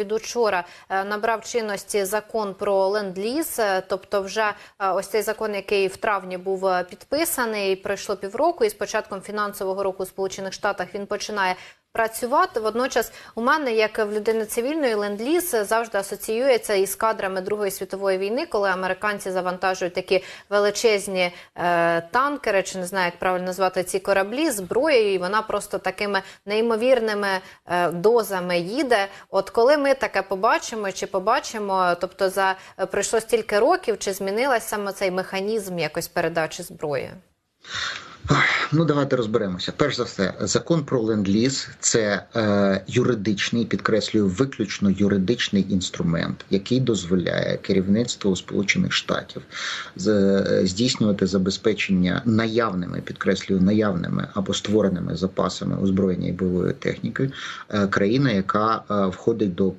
від учора е, набрав чинності закон про ленд-ліз, е, тобто вже е, ось цей закон, який в травні був підписаний, пройшло півроку, і з початком фінансового року у Сполучених Штатах він починає. Працювати водночас у мене, як в людини цивільної, ленд-ліз завжди асоціюється із кадрами Другої світової війни, коли американці завантажують такі величезні е, танкери, чи не знаю, як правильно назвати ці кораблі, зброєю, і вона просто такими неймовірними е, дозами їде. От коли ми таке побачимо, чи побачимо, тобто за е, пройшло стільки років, чи змінилась саме цей механізм якось передачі зброї? Ну, давайте розберемося. Перш за все, закон про ленд-ліз – це е, юридичний, підкреслюю, виключно юридичний інструмент, який дозволяє керівництву Сполучених Штатів е, здійснювати забезпечення наявними, підкреслюю, наявними або створеними запасами озброєння і бойової техніки е, країни, яка е, входить до